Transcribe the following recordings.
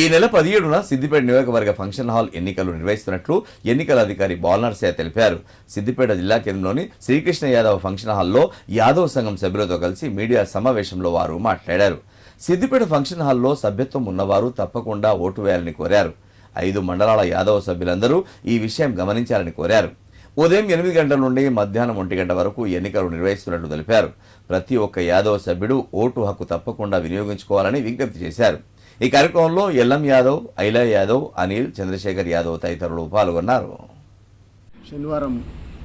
ఈ నెల పదిహేడున సిద్దిపేట నియోజకవర్గ ఫంక్షన్ హాల్ ఎన్నికలు నిర్వహిస్తున్నట్లు ఎన్నికల అధికారి బాలనర్సయ్య తెలిపారు. సిద్దిపేట జిల్లా కేంద్రంలోని శ్రీకృష్ణ యాదవ్ ఫంక్షన్ హాల్లో యాదవ్ సంఘం సభ్యులతో కలిసి మీడియా సమావేశంలో వారు మాట్లాడారు. సిద్దిపేట ఫంక్షన్ హాల్లో సభ్యత్వం ఉన్నవారు తప్పకుండా ఓటు వేయాలని కోరారు. ఐదు మండలాల యాదవ సభ్యులందరూ ఈ విషయం గమనించాలని కోరారు. ఉదయం ఎనిమిది గంటల నుండి మధ్యాహ్నం ఒంటి గంట వరకు ఎన్నికలు నిర్వహిస్తున్నట్లు తెలిపారు. ప్రతి ఒక్క యాదవ్ సభ్యుడు ఓటు హక్కు తప్పకుండా వినియోగించుకోవాలని విజ్ఞప్తి చేశారు. ఈ కార్యక్రమంలో ఎల్ఎం యాదవ్ ఐలా యాదవ్ అనిల్ చంద్రశేఖర్ యాదవ్ తదితరులు పాల్గొన్నారు. శనివారం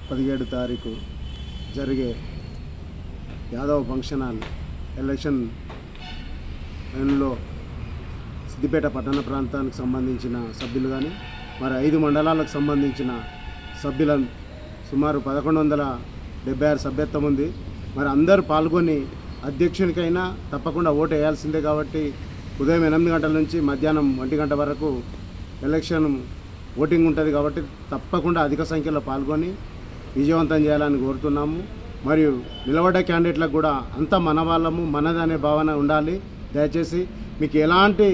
పదిహేడు తారీఖు జరిగే యాదవ్ ఫంక్షన్ హాల్ ఎలక్షన్లో సిద్దిపేట పట్టణ ప్రాంతానికి సంబంధించిన సభ్యులు కానీ మరి ఐదు మండలాలకు సంబంధించిన సభ్యుల సుమారు పదకొండు వందల డెబ్బై ఆరు సభ్యత్వం ఉంది. మరి అందరూ పాల్గొని అధ్యక్షునికైనా తప్పకుండా ఓటు వేయాల్సిందే కాబట్టి ఉదయం ఎనిమిది గంటల నుంచి మధ్యాహ్నం ఒంటి గంట వరకు ఎలక్షన్ ఓటింగ్ ఉంటుంది కాబట్టి తప్పకుండా అధిక సంఖ్యలో పాల్గొని విజయవంతం చేయాలని కోరుతున్నాము. మరియు నిలబడ్డ క్యాండిడేట్లకు కూడా అంతా మన వాళ్ళము మనదనే భావన ఉండాలి. దయచేసి మీకు ఎలాంటి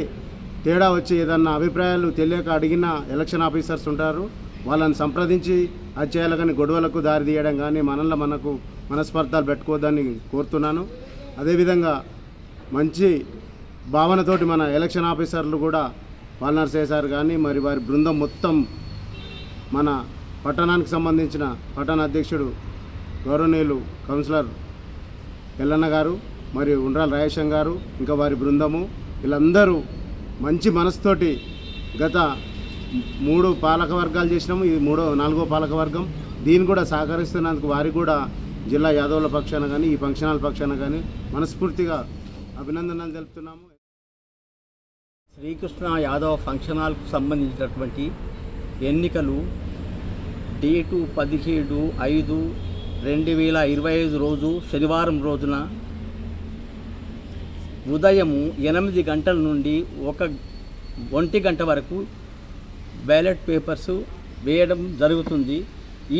తేడా వచ్చి ఏదన్నా అభిప్రాయాలు తెలియక అడిగిన ఎలక్షన్ ఆఫీసర్స్ ఉంటారు. వాళ్ళని సంప్రదించి అది చేయాలి కానీ గొడవలకు దారి తీయడం కానీ మనల్లో మనకు మనస్పర్ధాలు పెట్టుకోవద్దని కోరుతున్నాను. అదేవిధంగా మంచి భావనతోటి మన ఎలక్షన్ ఆఫీసర్లు కూడా వాల్నర్ సార్ కానీ మరి వారి బృందం మొత్తం మన పట్టణానికి సంబంధించిన పట్టణ అధ్యక్షుడు గౌరవనీయులు కౌన్సిలర్ ఎల్లన్న గారు మరియు ఉండ్రాల రాయేశం గారు ఇంకా వారి బృందము వీళ్ళందరూ మంచి మనసుతోటి గత మూడు పాలక వర్గాలు చేసినాము ఇది మూడో నాలుగో పాలక వర్గం దీన్ని కూడా సహకరిస్తున్నందుకు వారికి కూడా జిల్లా యాదవుల పక్షాన కానీ ఈ ఫంక్షనాల పక్షాన కానీ మనస్ఫూర్తిగా అభినందనలు తెలుపుతున్నాము. శ్రీకృష్ణ యాదవ్ ఫంక్షనాలకు సంబంధించినటువంటి ఎన్నికలు డేటు పదిహేడు ఐదు రెండు వేల ఇరవై ఐదు రోజు శనివారం రోజున ఉదయము ఎనిమిది గంటల నుండి ఒక ఒంటి గంట వరకు బ్యాలెట్ పేపర్స్ వేయడం జరుగుతుంది.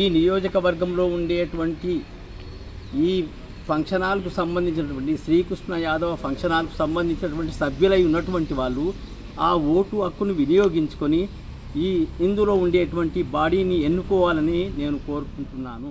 ఈ నియోజకవర్గంలో ఉండేటువంటి ఈ ఫంక్షన్ హాల్కు సంబంధించినటువంటి శ్రీకృష్ణ యాదవ్ ఫంక్షన్ హాల్కు సంబంధించినటువంటి సభ్యులై ఉన్నటువంటి వాళ్ళు ఆ ఓటు హక్కును వినియోగించుకొని ఈ ఇందులో ఉండేటువంటి బాడీని ఎన్నుకోవాలని నేను కోరుకుంటున్నాను.